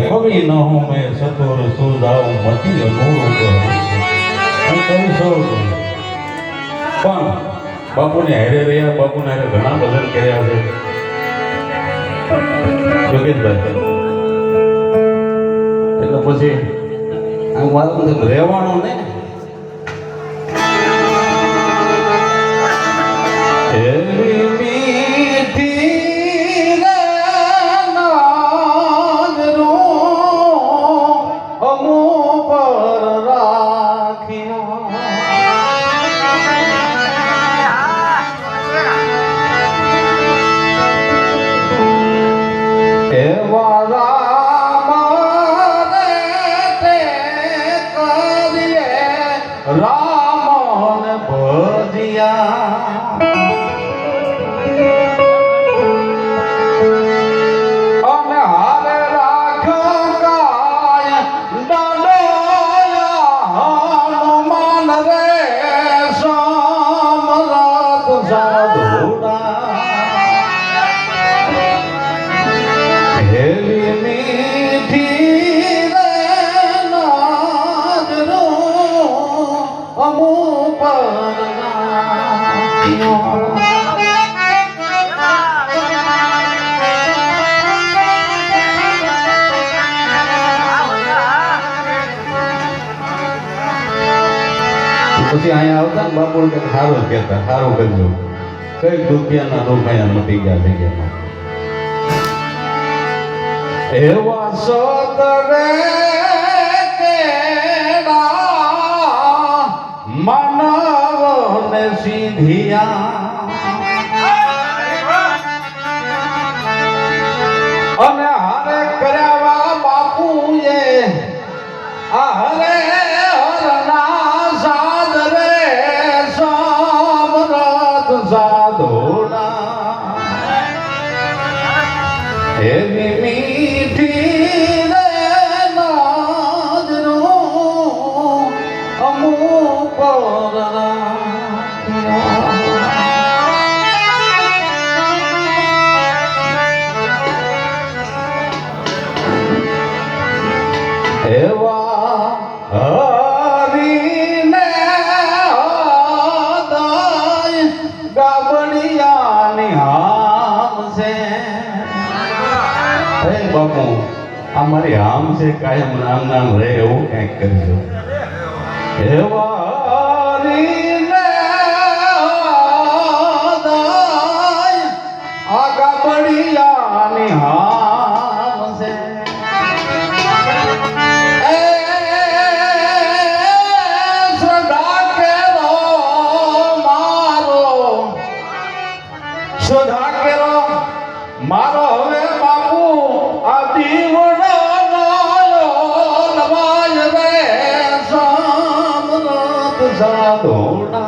કવિ ન હું મેં સતુર સુદાવ મતી અનૂર હું. કવિ સૌ પણ બાપુને હેરે રહ્યા બાપુને હારે ઘણા ભજન કર્યા છે. યોગેશભાઈ. એટલે પછી આમ મારું રહેવાનું ને એવી ભજિયા પછી અહીંયા આવતા ને કે સારું કહેતા સારું કરજો. કઈ દુખિયાના અહીંયા મટી ગયા થઈ ગયા એવા સતરે કેડા માનવને સીધિયા એવી મીઠી રે નાદરો અમુ પર બાપુ આ મારી આમ છે કાયમ નામ નામ રહે એવું કંઈક કરજો એવા સાધોડા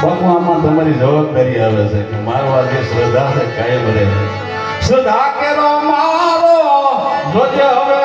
બાપુ આમાં તમારી જવાબદારી આવે છે કે મારો આ જે શ્રદ્ધા છે કાયમ રહે. શ્રદ્ધા કેરો મારો જોજે હવે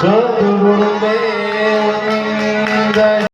சோத்து கொடுங்கள்